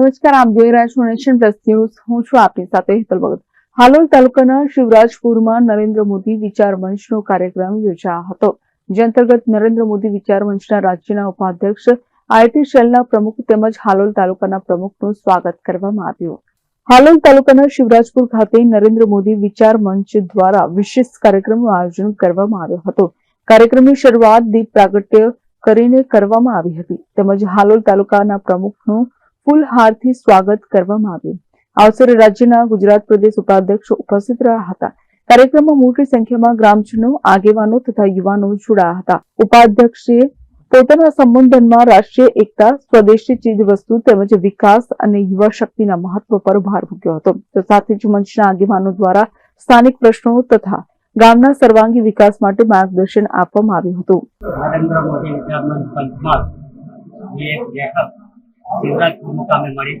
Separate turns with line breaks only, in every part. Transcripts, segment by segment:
નમસ્કાર, આપ જોઈ રહ્યા છો નેશન પ્લસ ન્યૂઝ. હું છું આપની સાથે હેતલ ભગત. હાલોલ તાલુકાના શિવરાજપુરમાં નરેન્દ્ર મોદી વિચાર મંચનો કાર્યક્રમ યોજાયો હતો, જે અંતર્ગત નરેન્દ્ર મોદી વિચાર મંચના રાજ્યના ઉપાધ્યક્ષ આઈટી સેલના પ્રમુખ તેમજ હાલોલ તાલુકાના પ્રમુખનું સ્વાગત કરવામાં આવ્યું. હાલોલ તાલુકાના શિવરાજપુર ખાતે નરેન્દ્ર મોદી વિચાર મંચ દ્વારા વિશેષ કાર્યક્રમનું આયોજન કરવામાં આવ્યો હતો. કાર્યક્રમની શરૂઆત દીપ પ્રાગટ્ય કરીને કરવામાં આવી હતી. તેમજ હાલોલ તાલુકાના પ્રમુખનું ફૂલહારથી સ્વાગત કરવામાં આવ્યું. આ અવસરે રાજ્યના ગુજરાત પ્રદેશ ઉપાધ્યક્ષ ઉપસ્થિત રહ્યા હતા. કાર્યક્રમમાં મોટી સંખ્યામાં ગ્રામજનો, આગેવાનો તથા યુવાનો જોડાયા હતા. ઉપાધ્યક્ષે પોતાના સંબોધનમાં રાષ્ટ્રીય એકતા, સ્વદેશી ચીજ વસ્તુ તેમજ વિકાસ અને યુવા શક્તિના મહત્વ પર ભાર મૂક્યો હતો. તો સાથે જ મંચના આગેવાનો દ્વારા સ્થાનિક પ્રશ્નો તથા ગામના સર્વાંગી વિકાસ માટે માર્ગદર્શન આપવામાં આવ્યું હતું.
શિવરાજપુર મુકામે મળી.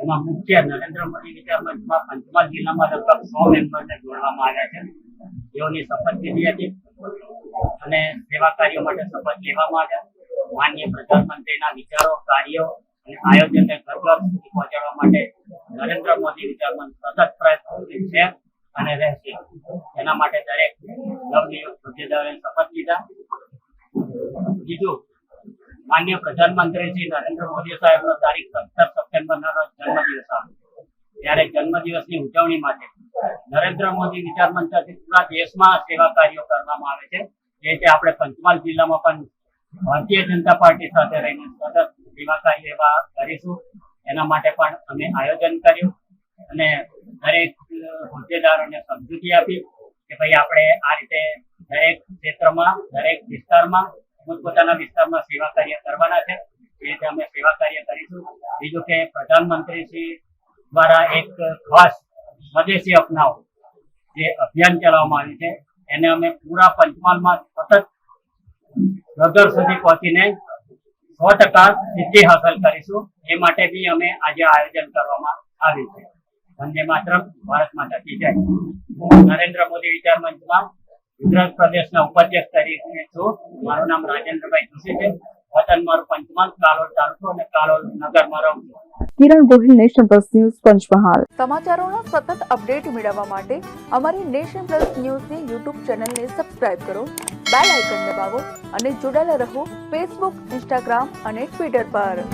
એમાં મુખ્ય નરેન્દ્ર મોદી વિચારમંચમાં પંચમહાલ જિલ્લામાં લગભગ સો મેમ્બરને જોડવામાં આવ્યા છે. તેઓની શપથ લીધી હતી અને સેવા કાર્યો માટે શપથ લેવામાં આવ્યા. માન્ય પ્રધાનમંત્રીના વિચારો, કાર્યો અને આયોજનને ઘર સુધી પહોંચાડવા માટે નરેન્દ્ર મોદી વિચારમંચ સતત પ્રયત્નશીલ છે અને રહેશે. એના માટે દરેક નવનિયુક્ત હોદ્દેદારોએ શપથ લીધા. બીજું માન્ય પ્રધાનમંત્રી શ્રી નરેન્દ્ર મોદી સાહેબનો તારીખ સત્તર સપ્ટેમ્બરના રોજ જન્મદિવસ આવ્યો ત્યારે જન્મદિવસની ઉજવણી માટે નરેન્દ્ર મોદી વિચાર મંચથી પૂરા દેશમાં સેવા કાર્યો કરવામાં આવે છે. એ રીતે આપણે પંચમહાલ જિલ્લામાં પણ ભારતીય જનતા પાર્ટી સાથે રહીને સતત સેવા કાર્ય એવા કરીશું. એના માટે પણ અમે આયોજન કર્યું અને દરેક હોદ્દેદારોને સમજૂતી આપી કે ભાઈ આપણે આ રીતે દરેક ક્ષેત્રમાં, દરેક વિસ્તારમાં પોતપોતાના વિસ્તારમાં સેવા કાર્ય કરવાના છે. એ રીતે અમે સેવા કાર્ય કરીશું. બીજું કે પ્રધાનમંત્રી શ્રી દ્વારા એક ખાસ સ્વદેશી અપનાવો જે અભિયાન ચલાવવામાં આવ્યું છે. એને અમે પૂરા પંચમહાલમાં સતત ઘર સુધી પહોંચીને સો ટકા સિદ્ધિ હાંસલ કરીશું. એ માટે બી અમે આજે આયોજન કરવામાં આવ્યું છે. વંદે માત્ર ભારત માતા કી જય. નરેન્દ્ર મોદી વિચાર મંચમાં ગુજરાત પ્રદેશના ઉપાધ્યક્ષ તરીકે છું. મારું નામ રાજેન્દ્રભાઈ જોશી છે. વતન મારું પંચમહાલ કાલોલ તાલુકો અને કાલોલ નગરમાં રહું છું.
Kiran Gohil Nation Plus News Panchmahal.
સમાચારોના સતત અપડેટ મેળવવા માટે અમારી નેશન પ્લસ ન્યૂઝની યુટ્યુબ ચેનલને સબસ્ક્રાઇબ કરો બેલ આઇકન દબાવો અને જોડાયેલા રહો ફેસબુક ઇન્સ્ટાગ્રામ અને ટ્વિટર પર.